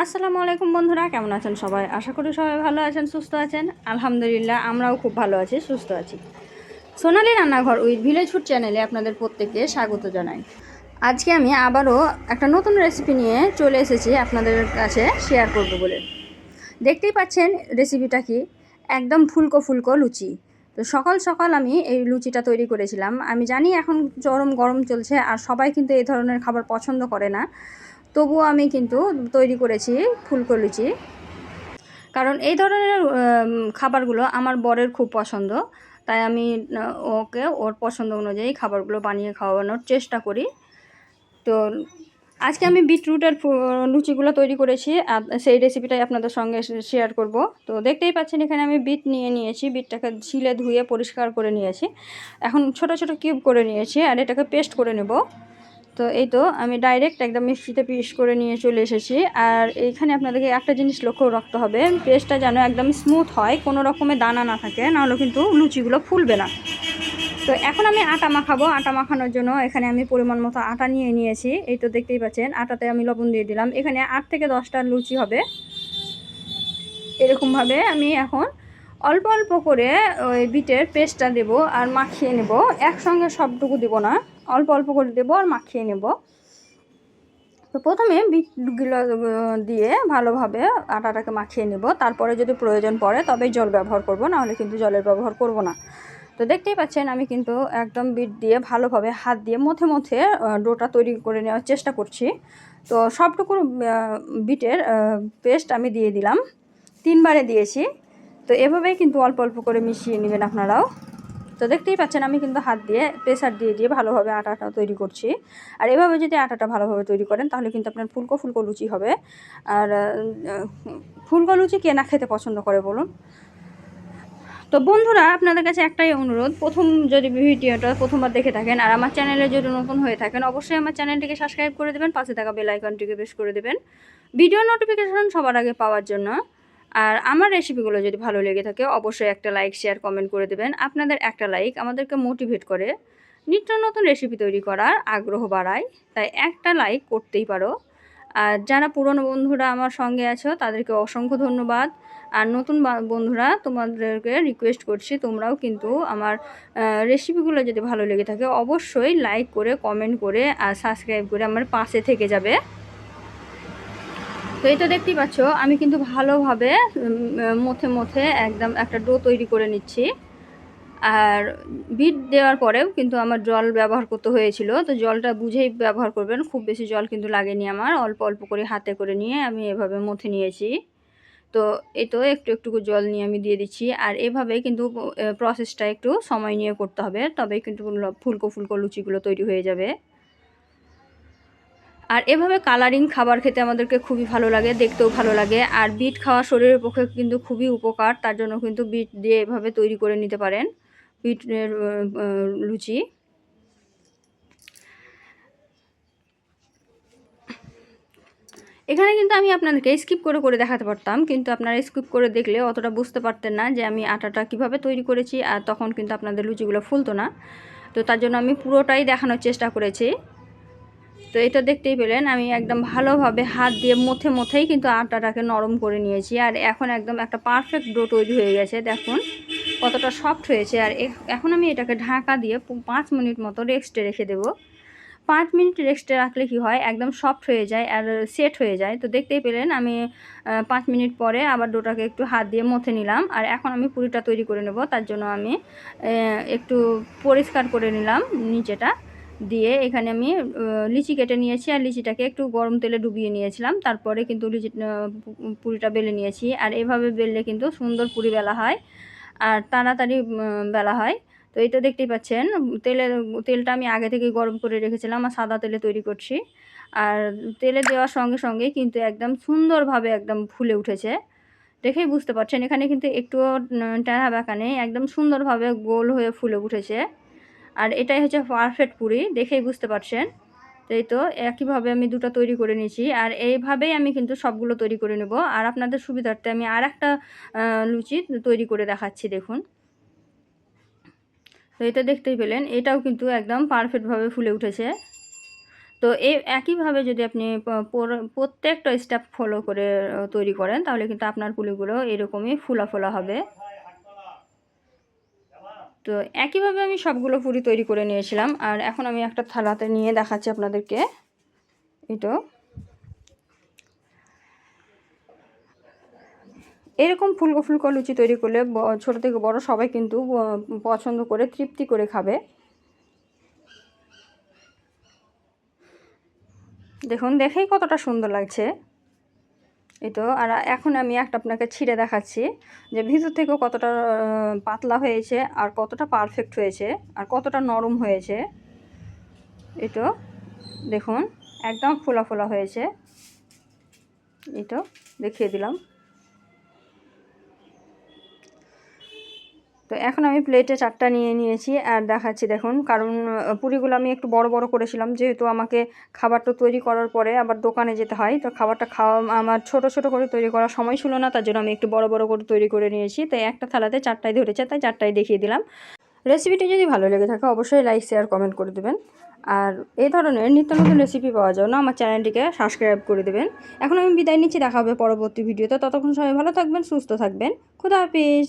আসসালামু আলাইকুম বন্ধুরা, কেমন আছেন সবাই? আশা করি সবাই ভালো আছেন, সুস্থ আছেন। আলহামদুলিল্লাহ, আমরাও খুব ভালো আছি, সুস্থ আছি। সোনালি রান্নাঘর উইথ ভিলেজ ফুড চ্যানেলে আপনাদের প্রত্যেককে স্বাগত জানাই। আজকে আমি আবারও একটা নতুন রেসিপি নিয়ে চলে এসেছি আপনাদের কাছে শেয়ার করব বলে। দেখতেই পাচ্ছেন রেসিপিটা কি? একদম ফুলকো ফুলকো লুচি। তো সকাল সকাল আমি এই লুচিটা তৈরি করেছিলাম। আমি জানি এখন চরম গরম চলছে আর সবাই কিন্তু এই ধরনের খাবার পছন্দ করে না। তবুও আমি কিন্তু তৈরি করেছি ফুলকো লুচি কারণ এই ধরনের খাবারগুলো আমার বরের খুব পছন্দ। তাই আমি ওকে ওর পছন্দ অনুযায়ী খাবারগুলো বানিয়ে খাওয়ানোর চেষ্টা করি। তো আজকে আমি বিটরুটের লুচিগুলো তৈরি করেছি। সেই রেসিপিটাই আপনাদের সঙ্গে শেয়ার করব। তো দেখতেই পাচ্ছেন, এখানে আমি বিট নিয়ে নিয়েছি। বিটটাকে ছিলে ধুয়ে পরিষ্কার করে নিয়েছি। এখন ছোট ছোট কিউব করে নিয়েছি আর এটাকে পেস্ট করে নেব। তো এই তো, আমি ডাইরেক্ট একদম মিক্সিতে পিস করে নিয়ে চলে এসেছি। আর এইখানে আপনাদেরকে একটা জিনিস লক্ষ্য রাখতে হবে, পেস্টটা যেন একদম স্মুথ হয়, কোনো রকমের দানা না থাকে, নাহলে কিন্তু লুচিগুলো ফুলবে না। তো এখন আমি আটা মাখাবো। আটা মাখানোর জন্য এখানে আমি পরিমাণ মতো আটা নিয়ে নিয়েছি। এই তো দেখতেই পাচ্ছেন, আটাতে আমি লবণ দিয়ে দিলাম। এখানে আট থেকে দশটা লুচি হবে। এরকমভাবে আমি এখন অল্প অল্প করে ওই বিটের পেস্টটা দেব আর মাখিয়ে নেব। একসঙ্গে সবটুকু দেবো না, অল্প অল্প করে দেবো আর মাখিয়ে নেব। তো প্রথমে বিটগুলো দিয়ে ভালোভাবে আটাটাকে মাখিয়ে নেব। তারপরে যদি প্রয়োজন পড়ে তবেই জল ব্যবহার করব, নাহলে কিন্তু জলের ব্যবহার করব না। তো দেখতেই পাচ্ছেন আমি কিন্তু একদম বিট দিয়ে ভালোভাবে হাত দিয়ে মথে মথে ডোটা তৈরি করে নেওয়ার চেষ্টা করছি। তো সবটুকু বিটের পেস্ট আমি দিয়ে দিলাম। তিনবারে দিয়েছি। তো এভাবেই কিন্তু অল্প অল্প করে মিশিয়ে নেবেন আপনারাও। তো দেখতেই পাচ্ছেন আমি কিন্তু হাত দিয়ে প্রেসার দিয়ে দিয়ে ভালোভাবে আটাটা তৈরি করছি। আর এভাবে যদি আটাটা ভালোভাবে তৈরি করেন তাহলে কিন্তু আপনার ফুলকো ফুলকো লুচি হবে। আর ফুলকো লুচি কে না খেতে পছন্দ করে বলুন? তো বন্ধুরা, আপনাদের কাছে একটাই অনুরোধ, প্রথম যদি ভিডিওটা প্রথমবার দেখে থাকেন আর আমার চ্যানেলে যদি নতুন হয়ে থাকেন, অবশ্যই আমার চ্যানেলটিকে সাবস্ক্রাইব করে দেবেন, পাশে থাকা বেল আইকনটিকে প্রেস করে দেবেন। ভিডিও নোটিফিকেশন সবার আগে পাওয়ার জন্য। আর আমার রেসিপিগুলো যদি ভালো লেগে থাকে, অবশ্যই একটা লাইক শেয়ার কমেন্ট করে দেবেন। আপনাদের একটা লাইক আমাদেরকে মোটিভেট করে নিত্য নতুন রেসিপি তৈরি করার আগ্রহ বাড়ায়। তাই একটা লাইক করতেই পারো। আর যারা পুরনো বন্ধুরা আমার সঙ্গে আছো, তাদেরকে অসংখ্য ধন্যবাদ। আর নতুন বন্ধুরা তোমাদেরকে রিকোয়েস্ট করছি, তোমরাও কিন্তু আমার রেসিপিগুলো যদি ভালো লেগে থাকে, অবশ্যই লাইক করে কমেন্ট করে, আর সাবস্ক্রাইব করে আমার পাশে থেকে যাবে। তো তো দেখতেই পাচ্ছ, আমি কিন্তু ভালোভাবে মথে মথে একদম একটা ডো তৈরি করে নিচ্ছি। আর বিট দেওয়ার পরেও কিন্তু আমার জল ব্যবহার করতে হয়েছিল, তো জলটা বুঝেই ব্যবহার করবেন, খুব বেশি জল কিন্তু লাগেনি আমার, অল্প অল্প করে হাতে করে নিয়ে আমি এভাবে মথে নিয়েছি। তো এই তো একটু একটু জল নিয়ে আমি দিয়ে দিচ্ছি, আর এভাবেই কিন্তু প্রসেসটা একটু সময় নিয়ে করতে হবে, তবেই কিন্তু ফুলকো ফুলকো লুচিগুলো তৈরি হয়ে যাবে। আর এভাবে কালারিং খাবার খেতে আমাদেরকে খুবই ভালো লাগে, দেখতেও ভালো লাগে। আর বিট খাওয়া শরীরের পক্ষে কিন্তু খুবই উপকার, তার জন্য কিন্তু বিট দিয়ে এভাবে তৈরি করে নিতে পারেন বিটের লুচি। এখানে কিন্তু আমি আপনাদেরকে স্কিপ করে করে দেখাতে পারতাম, কিন্তু আপনারা স্কিপ করে দেখলে অতটা বুঝতে পারতেন না যে আমি আটাটা কীভাবে তৈরি করেছি, আর তখন কিন্তু আপনাদের লুচিগুলো ফুলতো না। তো তার জন্য আমি পুরোটাই দেখানোর চেষ্টা করেছি। তো এটা দেখতেই পেলেন, আমি একদম ভালোভাবে হাত দিয়ে মথে মথেই কিন্তু আটাটাকে নরম করে নিয়েছি। আর এখন একদম একটা পারফেক্ট ডো তৈরি হয়ে গেছে, দেখুন কতটা সফট হয়েছে। আর এখন আমি এটাকে ঢাকা দিয়ে পাঁচ মিনিট মতো রেস্টে রেখে দেবো। পাঁচ মিনিট রেস্টে রাখলে কি হয়, একদম সফট হয়ে যায় আর সেট হয়ে যায়। তো দেখতেই পেলেন আমি পাঁচ মিনিট পরে আবার ডোটাকে একটু হাত দিয়ে মথে নিলাম। আর এখন আমি পুরিটা তৈরি করে নেব, তার জন্য আমি একটু পরিষ্কার করে নিলাম নিচেটা। দিয়ে এখানে আমি লিচি কেটে নিয়েছি আর লিচিটাকে একটু গরম তেলে ডুবিয়ে নিয়েছিলাম। তারপরে কিন্তু লিচি পুরিটা বেলে নিয়েছি আর এভাবে বেললে কিন্তু সুন্দর পুরি বেলা হয় আর তাড়াতাড়ি বেলা হয়। তো এই তো দেখতেই পাচ্ছেন তেলের তেলটা আমি আগে থেকেই গরম করে রেখেছিলাম আর সাদা তেলে তৈরি করছি। আর তেলে দেওয়ার সঙ্গে সঙ্গে কিন্তু একদম সুন্দরভাবে একদম ফুলে উঠেছে। দেখেই বুঝতে পারছেন, এখানে কিন্তু একটুও টেরা বাঁকা নেই, একদম সুন্দরভাবে গোল হয়ে ফুলে উঠেছে। আর এটাই হচ্ছে পারফেক্ট পুরি, দেখেই বুঝতে পারছেন? এই তো, একইভাবে আমি দুটো তৈরি করে নিয়েছি, আর এইভাবেই আমি কিন্তু সবগুলো তৈরি করে নেব। আর আপনাদের সুবিধার্থে আমি আর একটা লুচি তৈরি করে দেখাচ্ছি, দেখুন। তো এটা দেখতেই পেলেন, এটাও কিন্তু একদম পারফেক্টভাবে ফুলে উঠেছে। তো এই একইভাবে যদি আপনি প্রত্যেকটা স্টেপ ফলো করে তৈরি করেন, তাহলে কিন্তু আপনার পুলিগুলো এরকমই ফুলা ফোলা হবে। তো একইভাবে আমি সবগুলো পুরি তৈরি করে নিয়েছিলাম। আর এখন আমি একটা থালাতে নিয়ে দেখাচ্ছি আপনাদেরকে। এটা এরকম ফুলকো ফুলকো লুচি তৈরি করলে ছোট থেকে বড় সবাই কিন্তু পছন্দ করে, তৃপ্তি করে খাবে। দেখুন, দেখেই কতটা সুন্দর লাগছে। এই তো, আর এখন আমি একটা আপনাকে ছিঁড়ে দেখাচ্ছি যে ভিতর থেকেও কতটা পাতলা হয়েছে আর কতটা পারফেক্ট হয়েছে আর কতটা নরম হয়েছে। এই তো, দেখুন, একদম ফোলা ফোলা হয়েছে। এই তো, দেখিয়ে দিলাম। তো এখন আমি প্লেটে চারটা নিয়ে নিয়েছি আর দেখাচ্ছি, দেখুন। কারণ পুরিগুলো আমি একটু বড় বড় করেছিলাম, যেহেতু আমাকে খাবারটা তৈরি করার পরে আবার দোকানে যেতে হয়। তো খাবারটা খাওয়া, আমার ছোট ছোট করে তৈরি করার সময় ছিল না, তার জন্য আমি একটু বড় বড় করে তৈরি করে নিয়েছি। তাই একটা থালাতে চারটায় ধরেছে, তাই চারটায় দেখিয়ে দিলাম। রেসিপিটি যদি ভালো লেগে থাকে, অবশ্যই লাইক শেয়ার কমেন্ট করে দেবেন। আর এই ধরনের নিত্য নতুন রেসিপি পাওয়ার না আমার চ্যানেলটিকে সাবস্ক্রাইব করে দেবেন। এখন আমি বিদায় নিচ্ছি, দেখা হবে পরবর্তী ভিডিওতে ততক্ষণ সবাই ভালো থাকবেন, সুস্থ থাকবেন। খুদা হাফিজ!